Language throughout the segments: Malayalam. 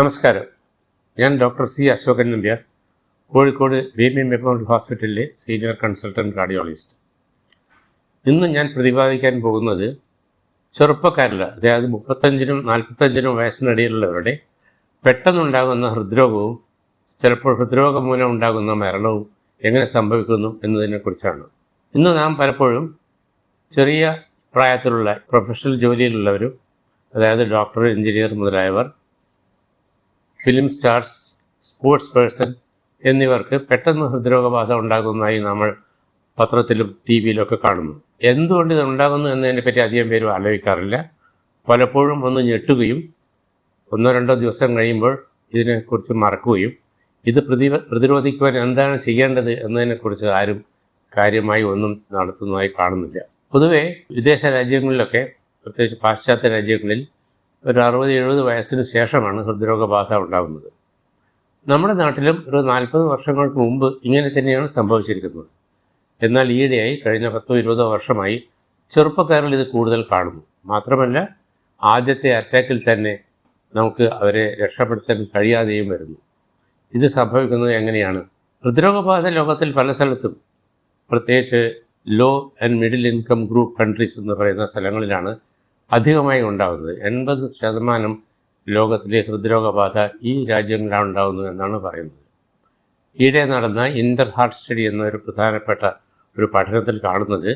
നമസ്കാരം. ഞാൻ doctor C Ashokan Nambiar Kozhikode baby memorial ഹോസ്പിറ്റലിലെ സീനിയർ കൺസൾട്ടന്റ് കാർഡിയോളജിസ്റ്റ്. ഇന്ന് ഞാൻ പ്രതിപാദിക്കാൻ പോകുന്നത് ചെറുപ്പക്കാരിൽ അതായത് മുപ്പത്തഞ്ചിനും നാൽപ്പത്തഞ്ചിനും വയസ്സിനിടയിലുള്ളവരുടെ പെട്ടെന്നുണ്ടാകുന്ന ഹൃദ്രോഗവും ചിലപ്പോൾ ഹൃദ്രോഗം മൂലം ഉണ്ടാകുന്ന മരണവും എങ്ങനെ സംഭവിക്കുന്നു എന്നതിനെക്കുറിച്ചാണ്. ഇന്ന് നാം പലപ്പോഴും ചെറിയ പ്രായത്തിലുള്ള പ്രൊഫഷണൽ ജോലിയിലുള്ളവരും അതായത് ഡോക്ടർ എഞ്ചിനീയർ മുതലായവർ ഫിലിം സ്റ്റാർസ് സ്പോർട്സ് പേഴ്സൺ എന്നിവർക്ക് പെട്ടെന്ന് ഹൃദ്രോഗബാധ ഉണ്ടാകുന്നതായി നമ്മൾ പത്രത്തിലും ടി വിയിലൊക്കെ കാണുന്നു. എന്തുകൊണ്ട് ഇത് ഉണ്ടാകുന്നു എന്നതിനെപ്പറ്റി അധികം പേരും ആലോചിക്കാറില്ല. പലപ്പോഴും ഒന്ന് ഞെട്ടുകയും ഒന്നോ രണ്ടോ ദിവസം കഴിയുമ്പോൾ ഇതിനെക്കുറിച്ച് മറക്കുകയും ഇത് പ്രതി പ്രതിരോധിക്കുവാൻ എന്താണ് ചെയ്യേണ്ടത് എന്നതിനെക്കുറിച്ച് ആരും കാര്യമായി ഒന്നും നടത്തുന്നതായി കാണുന്നില്ല. പൊതുവേ വിദേശ രാജ്യങ്ങളിലൊക്കെ പ്രത്യേകിച്ച് പാശ്ചാത്യ രാജ്യങ്ങളിൽ ഒരു അറുപത് എഴുപത് വയസ്സിന് ശേഷമാണ് ഹൃദ്രോഗബാധ ഉണ്ടാകുന്നത്. നമ്മുടെ നാട്ടിലും ഒരു നാൽപ്പത് വർഷങ്ങൾക്ക് മുമ്പ് ഇങ്ങനെ തന്നെയാണ് സംഭവിച്ചിരിക്കുന്നത്. എന്നാൽ ഈയിടെയായി കഴിഞ്ഞ പത്തോ ഇരുപതോ വർഷമായി ചെറുപ്പക്കാരിൽ ഇത് കൂടുതൽ കാണുന്നു. മാത്രമല്ല ആദ്യത്തെ അറ്റാക്കിൽ തന്നെ നമുക്ക് അവരെ രക്ഷപ്പെടുത്താൻ കഴിയാതെയും വരുന്നു. ഇത് സംഭവിക്കുന്നത് എങ്ങനെയാണ്? ഹൃദ്രോഗബാധ ലോകത്തിൽ പല സ്ഥലത്തും. പ്രത്യേകിച്ച് low and middle income group countries എന്ന് പറയുന്ന സ്ഥലങ്ങളിലാണ് അധികമായി ഉണ്ടാകുന്നത് എൺപത് ശതമാനം ലോകത്തിലെ ഹൃദ്രോഗബാധ ഈ രാജ്യങ്ങളിലാണ് ഉണ്ടാകുന്നത് എന്നാണ് പറയുന്നത്. ഈയിടെ നടന്ന ഇന്റർ ഹാർട്ട് സ്റ്റഡി എന്നൊരു പ്രധാനപ്പെട്ട ഒരു പഠനത്തിൽ കാണുന്നത്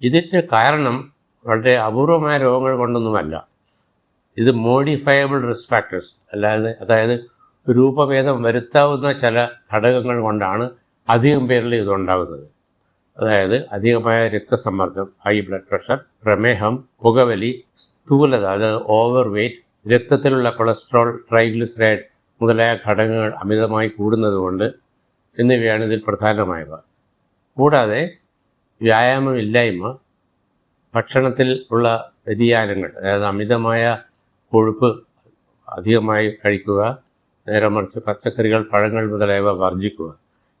ഇതിന്റെ കാരണം വളരെ അപൂർവമായ രോഗങ്ങൾ കൊണ്ടൊന്നുമല്ല. ഇത് മോഡിഫയബിൾ റിസ്ക് ഫാക്ടേഴ്സ് അല്ലാതെ അതായത് രൂപഭേദം വരുത്താവുന്ന ചില ഘടകങ്ങൾ കൊണ്ടാണ് അധികം പേരിൽ ഇതുണ്ടാകുന്നത് അതായത് അധികമായ രക്തസമ്മർദ്ദം ഹൈ ബ്ലഡ് പ്രഷർ പ്രമേഹം പുകവലി സ്ഥൂലത അതായത് ഓവർ വെയ്റ്റ് രക്തത്തിലുള്ള കൊളസ്ട്രോൾ ട്രൈഗ്ലിസറൈഡ് മുതലായ ഘടകങ്ങൾ അമിതമായി കൂടുന്നതുകൊണ്ട് എന്നിവയാണ് ഇതിൽ പ്രധാനമായവ. കൂടാതെ വ്യായാമമില്ലായ്മ ഭക്ഷണത്തിൽ ഉള്ള വ്യതിയാനങ്ങൾ അതായത് അമിതമായ കൊഴുപ്പ് അധികമായി കഴിക്കുക നേരെ മറിച്ച് പച്ചക്കറികൾ പഴങ്ങൾ മുതലായവ വർജിക്കുക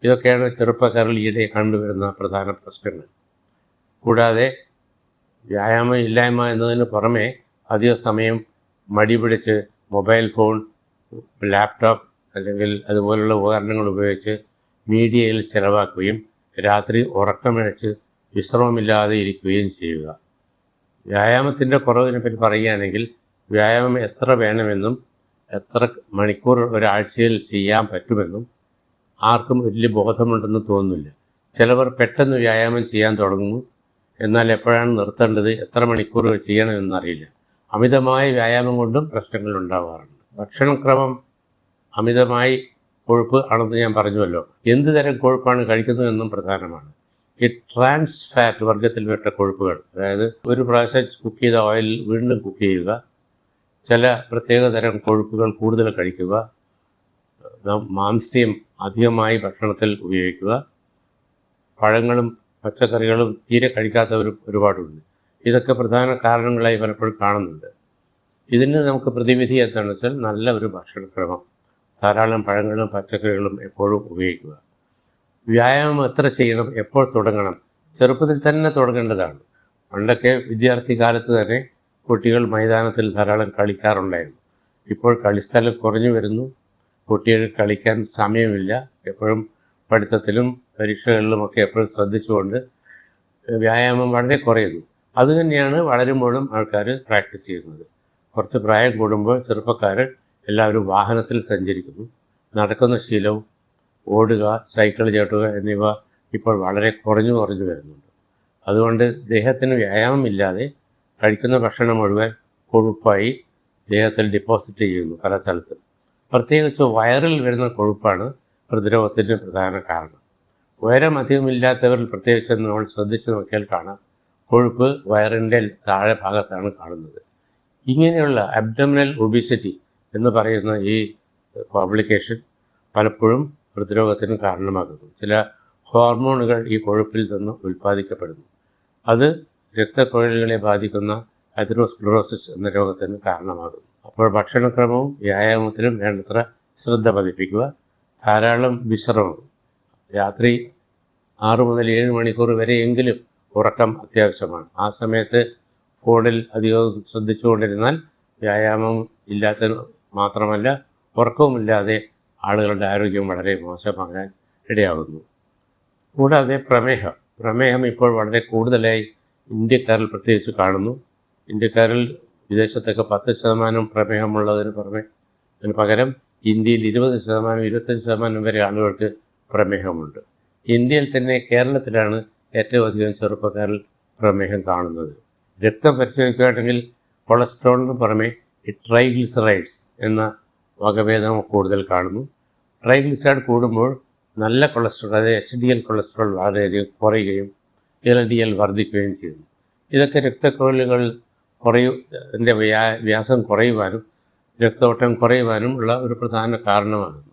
ഇതൊക്കെയാണ് ചെറുപ്പക്കാരിൽ ഈയിടെ കണ്ടുവരുന്ന പ്രധാന പ്രശ്നങ്ങൾ. കൂടാതെ വ്യായാമം ഇല്ലായ്മ എന്നതിന് പുറമെ അധിക സമയം മടി പിടിച്ച് മൊബൈൽ ഫോൺ ലാപ്ടോപ്പ് അല്ലെങ്കിൽ അതുപോലുള്ള ഉപകരണങ്ങൾ ഉപയോഗിച്ച് മീഡിയയിൽ ചിലവാക്കുകയും രാത്രി ഉറക്കമിഴച്ച് വിശ്രമമില്ലാതെ ഇരിക്കുകയും ചെയ്യുക. വ്യായാമത്തിന്റെ കുറവിനെ പറ്റി പറയുകയാണെങ്കിൽ വ്യായാമം എത്ര വേണമെന്നും എത്ര മണിക്കൂർ ഒരാഴ്ചയിൽ ചെയ്യാൻ പറ്റുമെന്നും ആർക്കും വലിയ ബോധമുണ്ടെന്ന് തോന്നുന്നില്ല. ചിലവർ പെട്ടെന്ന് വ്യായാമം ചെയ്യാൻ തുടങ്ങുന്നു. എന്നാൽ എപ്പോഴാണ് നിർത്തേണ്ടത്? എത്ര മണിക്കൂർ ചെയ്യണമെന്നറിയില്ല അമിതമായ വ്യായാമം കൊണ്ടും പ്രശ്നങ്ങൾ ഉണ്ടാവാറുണ്ട്. ഭക്ഷണക്രമം അമിതമായി കൊഴുപ്പ് ആണെന്ന് ഞാൻ പറഞ്ഞുവല്ലോ. എന്ത് തരം കൊഴുപ്പാണ് കഴിക്കുന്നത് കഴിക്കുന്നതെന്നും പ്രധാനമാണ്. ഈ ട്രാൻസ് ഫാറ്റ് വർഗത്തിൽപ്പെട്ട കൊഴുപ്പുകൾ അതായത് ഒരു പ്രാവശ്യം കുക്ക് ചെയ്ത ഓയിൽ വീണ്ടും കുക്ക് ചെയ്യുക ചില പ്രത്യേക തരം കൊഴുപ്പുകൾ കൂടുതൽ കഴിക്കുക മാംസ്യം അധികമായി ഭക്ഷണത്തിൽ ഉപയോഗിക്കുക. പഴങ്ങളും പച്ചക്കറികളും തീരെ കഴിക്കാത്തവരും ഒരുപാടുണ്ട്. ഇതൊക്കെ പ്രധാന കാരണങ്ങളായി പലപ്പോഴും കാണുന്നുണ്ട്. ഇതിന് നമുക്ക് പ്രതിവിധി എന്താണെന്ന് വെച്ചാൽ നല്ല ഒരു ഭക്ഷണക്രമം. ധാരാളം പഴങ്ങളും പച്ചക്കറികളും എപ്പോഴും ഉപയോഗിക്കുക. വ്യായാമം എത്ര ചെയ്യണം എപ്പോൾ തുടങ്ങണം ചെറുപ്പത്തിൽ തന്നെ തുടങ്ങേണ്ടതാണ്. പണ്ടൊക്കെ വിദ്യാർത്ഥി കാലത്ത് തന്നെ കുട്ടികൾ മൈതാനത്തിൽ ധാരാളം കളിക്കാറുണ്ടായിരുന്നു. ഇപ്പോൾ കളിസ്ഥലം കുറഞ്ഞു വരുന്നു. കുട്ടികൾ കളിക്കാൻ സമയമില്ല. എപ്പോഴും പഠിത്തത്തിലും പരീക്ഷകളിലുമൊക്കെ എപ്പോഴും ശ്രദ്ധിച്ചുകൊണ്ട് വ്യായാമം വളരെ കുറയുന്നു. അതുതന്നെയാണ് വളരുമ്പോഴും ആൾക്കാർ പ്രാക്ടീസ് ചെയ്യുന്നത്. കുറച്ച് പ്രായം കൂടുമ്പോൾ ചെറുപ്പക്കാർ എല്ലാവരും വാഹനത്തിൽ സഞ്ചരിക്കുന്നു. നടക്കുന്ന ശീലവും ഓടുക സൈക്കിൾ ചവിട്ടുക എന്നിവ ഇപ്പോൾ വളരെ കുറഞ്ഞു കുറഞ്ഞു വരുന്നുണ്ട്. അതുകൊണ്ട് ദേഹത്തിന് വ്യായാമമില്ലാതെ കഴിക്കുന്ന ഭക്ഷണം മുഴുവൻ കൊഴുപ്പായി ദേഹത്തിൽ ഡിപ്പോസിറ്റ് ചെയ്യുന്നു പല സ്ഥലത്തും പ്രത്യേകിച്ച് വയറിൽ വരുന്ന കൊഴുപ്പാണ് ഹൃദ്രോഗത്തിന്റെ പ്രധാന കാരണം. ഉയരം അധികമില്ലാത്തവരിൽ പ്രത്യേകിച്ച് നമ്മൾ ശ്രദ്ധിച്ച് നോക്കിയാൽ കാണാം കൊഴുപ്പ് വയറിന്റെ താഴെ ഭാഗത്താണ് കാണുന്നത്. ഇങ്ങനെയുള്ള അബ്ഡമിനൽ ഒബിസിറ്റി എന്ന് പറയുന്ന ഈ കോംപ്ലിക്കേഷൻ പലപ്പോഴും ഹൃദ്രോഗത്തിന് കാരണമാകുന്നു. ചില ഹോർമോണുകൾ ഈ കൊഴുപ്പിൽ നിന്ന് ഉൽപ്പാദിക്കപ്പെടുന്നു. അത് രക്തക്കുഴലുകളെ ബാധിക്കുന്ന അതിറോസ്ക്ലോറോസിസ് എന്ന രോഗത്തിന് കാരണമാകുന്നു. അപ്പോൾ ഭക്ഷണക്രമവും വ്യായാമത്തിലും വേണ്ടത്ര ശ്രദ്ധ പതിപ്പിക്കുക. ധാരാളം വിശ്രമം. രാത്രി ആറു മുതൽ ഏഴ് മണിക്കൂർ വരെയെങ്കിലും ഉറക്കം അത്യാവശ്യമാണ്. ആ സമയത്ത് ഫോണിൽ അധികം ശ്രദ്ധിച്ചുകൊണ്ടിരുന്നാൽ വ്യായാമം ഇല്ലാത്ത മാത്രമല്ല ഉറക്കവുമില്ലാതെ ആളുകളുടെ ആരോഗ്യം വളരെ മോശമാകാൻ ഇടയാകുന്നു. കൂടാതെ പ്രമേഹം. പ്രമേഹം ഇപ്പോൾ വളരെ കൂടുതലായി ഇന്ത്യക്കാരിൽ പ്രത്യേകിച്ച് കാണുന്നു. ഇന്ത്യക്കാരിൽ വിദേശത്തൊക്കെ പത്ത് ശതമാനം പ്രമേഹമുള്ളതിന് പുറമെ അതിന് പകരം ഇന്ത്യയിൽ ഇരുപത് ശതമാനം ഇരുപത്തഞ്ച് ശതമാനം വരെ ആളുകൾക്ക് പ്രമേഹമുണ്ട്. ഇന്ത്യയിൽ തന്നെ കേരളത്തിലാണ് ഏറ്റവും അധികം ചെറുപ്പക്കാരിൽ പ്രമേഹം കാണുന്നത്. രക്തം പരിശോധിക്കുകയാണെങ്കിൽ കൊളസ്ട്രോളിന് പുറമെ ട്രൈഗ്ലിസറൈഡ്സ് എന്ന വകഭേദം കൂടുതൽ കാണുന്നു. ട്രൈഗ്ലിസറൈഡ് കൂടുമ്പോൾ നല്ല കൊളസ്ട്രോൾ അതായത് എച്ച് ഡി എൽ കൊളസ്ട്രോൾ വളരെയധികം കുറയുകയും എൽ ഡി എൽ വർദ്ധിക്കുകയും ചെയ്യുന്നു. ഇതൊക്കെ രക്തക്കുഴലുകൾ കുറയു വ്യാ വ്യാസം കുറയുവാനും രക്തോട്ടം കുറയുവാനും ഉള്ള ഒരു പ്രധാന കാരണമാകുന്നു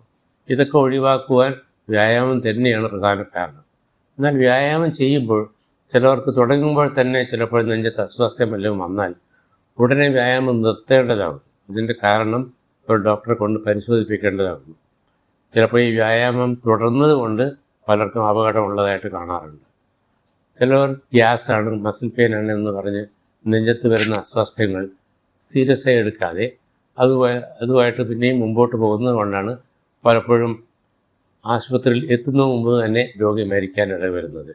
ഇതൊക്കെ ഒഴിവാക്കുവാൻ വ്യായാമം തന്നെയാണ് പ്രധാന കാരണം. എന്നാൽ വ്യായാമം ചെയ്യുമ്പോൾ ചിലവർക്ക് തുടങ്ങുമ്പോൾ തന്നെ ചിലപ്പോൾ നെഞ്ചത്ത് അസ്വാസ്ഥ്യം വല്ലതും വന്നാൽ ഉടനെ വ്യായാമം നിർത്തേണ്ടതാകും ഇതിന്റെ കാരണം ഒരു ഡോക്ടറെ കൊണ്ട് പരിശോധിപ്പിക്കേണ്ടതാകുന്നു. ചിലപ്പോൾ ഈ വ്യായാമം തുടർന്നത് കൊണ്ട് പലർക്കും അപകടമുള്ളതായിട്ട് കാണാറുണ്ട്. ചിലവർ ഗ്യാസാണ് മസിൽ പെയിൻ ആണ് എന്ന് പറഞ്ഞ് നെഞ്ചത്ത് വരുന്ന അസ്വാസ്ഥ്യങ്ങൾ സീരിയസായി എടുക്കാതെ അതുമായി അതുമായിട്ട് പിന്നെയും മുമ്പോട്ട് പോകുന്നത് കൊണ്ടാണ് പലപ്പോഴും ആശുപത്രിയിൽ എത്തുന്ന മുമ്പ് തന്നെ രോഗി മരിക്കാൻ ഇടവരുന്നത്.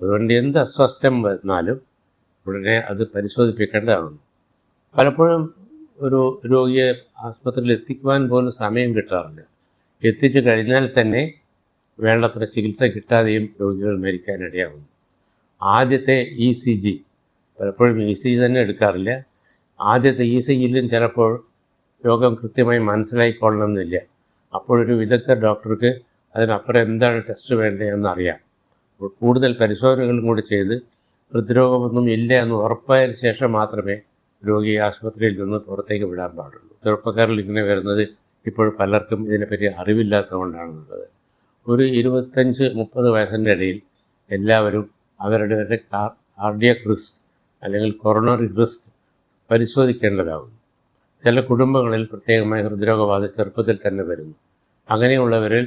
അതുകൊണ്ട് എന്ത് അസ്വാസ്ഥ്യം വന്നാലും ഉടനെ അത് പരിശോധിപ്പിക്കേണ്ടതാണ്. പലപ്പോഴും ഒരു രോഗിയെ ആശുപത്രിയിൽ എത്തിക്കുവാൻ പോലും സമയം കിട്ടാറില്ല. എത്തിച്ചു കഴിഞ്ഞാൽ തന്നെ വേണ്ടത്ര ചികിത്സ കിട്ടാതെയും രോഗികൾ മരിക്കാനിടയാകുന്നു ആദ്യത്തെ ഇ സി ജി പലപ്പോഴും ഇ സി തന്നെ എടുക്കാറില്ല. ആദ്യത്തെ ഇ സി ജിയിലും ചിലപ്പോൾ രോഗം കൃത്യമായി മനസ്സിലായിക്കൊള്ളണമെന്നില്ല. അപ്പോഴൊരു വിദഗ്ധ ഡോക്ടർക്ക് അതിനപ്പുറം എന്താണ് ടെസ്റ്റ് വേണ്ടതെന്ന് അറിയാം. അപ്പോൾ കൂടുതൽ പരിശോധനകളും കൂടി ചെയ്ത് ഹൃദ്രോഗമൊന്നും ഇല്ല എന്ന് ഉറപ്പായതിനു ശേഷം മാത്രമേ രോഗിയെ ആശുപത്രിയിൽ നിന്ന് പുറത്തേക്ക് വിടാൻ പാടുള്ളൂ. ചെറുപ്പക്കാരിൽ ഇങ്ങനെ വരുന്നത് ഇപ്പോൾ പലർക്കും ഇതിനെപ്പറ്റി അറിവില്ലാത്തതുകൊണ്ടാണെന്നുള്ളത് ഒരു ഇരുപത്തഞ്ച് മുപ്പത് വയസ്സിന്റെ ഇടയിൽ എല്ലാവരും അവരുടെ കാർഡിയക് റിസ്ക് അല്ലെങ്കിൽ കൊറോണറി റിസ്ക് പരിശോധിക്കേണ്ടതാകുന്നു ചില കുടുംബങ്ങളിൽ പ്രത്യേകമായി ഹൃദ്രോഗബാധ ചെറുപ്പത്തിൽ തന്നെ വരുന്നു. അങ്ങനെയുള്ളവരിൽ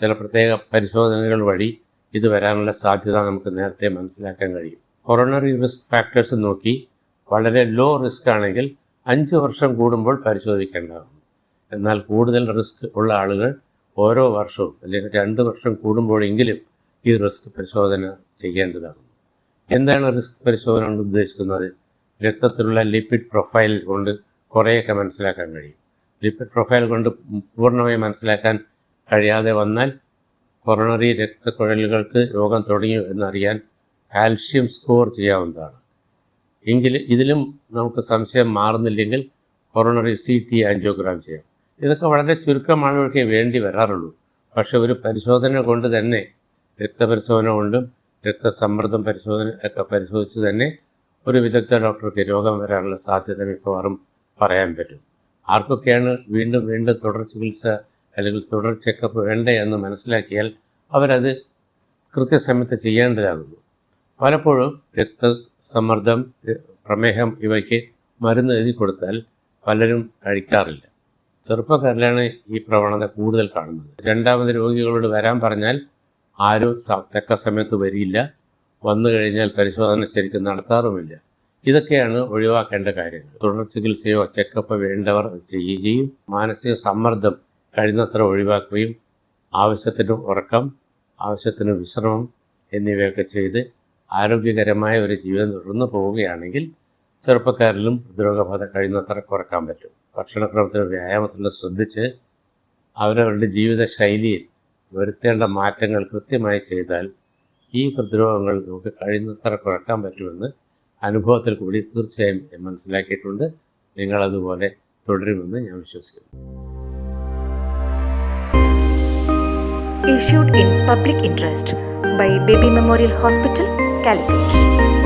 ചില പ്രത്യേക പരിശോധനകൾ വഴി ഇത് വരാനുള്ള സാധ്യത നമുക്ക് നേരത്തെ മനസ്സിലാക്കാൻ കഴിയും. കൊറോണറി റിസ്ക് ഫാക്ടേഴ്സ് നോക്കി വളരെ ലോ റിസ്ക് ആണെങ്കിൽ അഞ്ച് വർഷം കൂടുമ്പോൾ പരിശോധിക്കേണ്ടതാണ്. എന്നാൽ കൂടുതൽ റിസ്ക് ഉള്ള ആളുകൾ ഓരോ വർഷവും അല്ലെങ്കിൽ രണ്ട് വർഷം കൂടുമ്പോഴെങ്കിലും ഈ റിസ്ക് പരിശോധന ചെയ്യേണ്ടതാണ്. എന്താണ് റിസ്ക് പരിശോധന കൊണ്ട് ഉദ്ദേശിക്കുന്നത്? രക്തത്തിലുള്ള ലിപ്പിഡ് പ്രൊഫൈൽ കൊണ്ട് കുറേയൊക്കെ മനസ്സിലാക്കാൻ കഴിയും. ലിപ്പിഡ് പ്രൊഫൈൽ കൊണ്ട് പൂർണമായി മനസ്സിലാക്കാൻ കഴിയാതെ വന്നാൽ കൊറോണറി രക്തക്കുഴലുകൾക്ക് രോഗം തുടങ്ങി എന്നറിയാൻ കാൽഷ്യം സ്കോർ ചെയ്യാവുന്നതാണ്. എങ്കിൽ ഇതിലും നമുക്ക് സംശയം മാറുന്നില്ലെങ്കിൽ കൊറോണറി സി ടി ആൻജിയോഗ്രാം ചെയ്യാം. ഇതൊക്കെ വളരെ ചുരുക്കം ആളുകൾക്ക് വേണ്ടി വരാറുള്ളൂ. പക്ഷെ ഒരു പരിശോധന കൊണ്ട് തന്നെ രക്തപരിശോധന കൊണ്ടും രക്തസമ്മർദ്ദം പരിശോധന ഒക്കെ പരിശോധിച്ച് തന്നെ ഒരു വിദഗ്ധ ഡോക്ടർക്ക് രോഗം വരാനുള്ള സാധ്യത മിക്കവാറും പറയാൻ പറ്റും. ആർക്കൊക്കെയാണ് വീണ്ടും വീണ്ടും തുടർ ചികിത്സ അല്ലെങ്കിൽ തുടർ ചെക്കപ്പ് വേണ്ട എന്ന് മനസ്സിലാക്കിയാൽ അവരത് കൃത്യസമയത്ത് ചെയ്യേണ്ടതാകുന്നു. പലപ്പോഴും രക്തസമ്മർദ്ദം പ്രമേഹം ഇവയ്ക്ക് മരുന്ന് എഴുതി കൊടുത്താൽ പലരും കഴിക്കാറില്ല. ചെറുപ്പക്കാരിലാണ് ഈ പ്രവണത കൂടുതൽ കാണുന്നത്. രണ്ടാമത് രോഗികളോട് വരാൻ പറഞ്ഞാൽ ആരും തക്ക സമയത്ത് വരിയില്ല വന്നു കഴിഞ്ഞാൽ പരിശോധന ശരിക്കും നടത്താറുമില്ല. ഇതൊക്കെയാണ് ഒഴിവാക്കേണ്ട കാര്യങ്ങൾ. തുടർ ചികിത്സയോ ചെക്കപ്പ് വേണ്ടവർ ചെയ്യുകയും മാനസിക സമ്മർദ്ദം കഴിയുന്നത്ര ഒഴിവാക്കുകയും ആവശ്യത്തിന് ഉറക്കം ആവശ്യത്തിന് വിശ്രമം എന്നിവയൊക്കെ ചെയ്ത് ആരോഗ്യകരമായ ഒരു ജീവിതം തുടർന്നു പോവുകയാണെങ്കിൽ ചെറുപ്പക്കാരിലും ഹൃദ്രോഗബാധ കഴിയുന്നത്ര കുറയ്ക്കാൻ പറ്റും. ഭക്ഷണക്രമത്തിലും വ്യായാമത്തിലും ശ്രദ്ധിച്ച് അവരവരുടെ ജീവിത ശൈലിയിൽ വരുത്തേണ്ട മാറ്റങ്ങൾ കൃത്യമായി ചെയ്താൽ ഈ പ്രതിരോധങ്ങൾ നമുക്ക് കഴിയുന്നത്ര കുറയ്ക്കാൻ പറ്റുമെന്ന് അനുഭവത്തിൽ കൂടി തീർച്ചയായും മനസ്സിലാക്കിയിട്ടുണ്ട് നിങ്ങളതുപോലെ തുടരുമെന്ന് ഞാൻ വിശ്വസിക്കുന്നു issued in public interest by Baby Memorial Hospital, Calicut.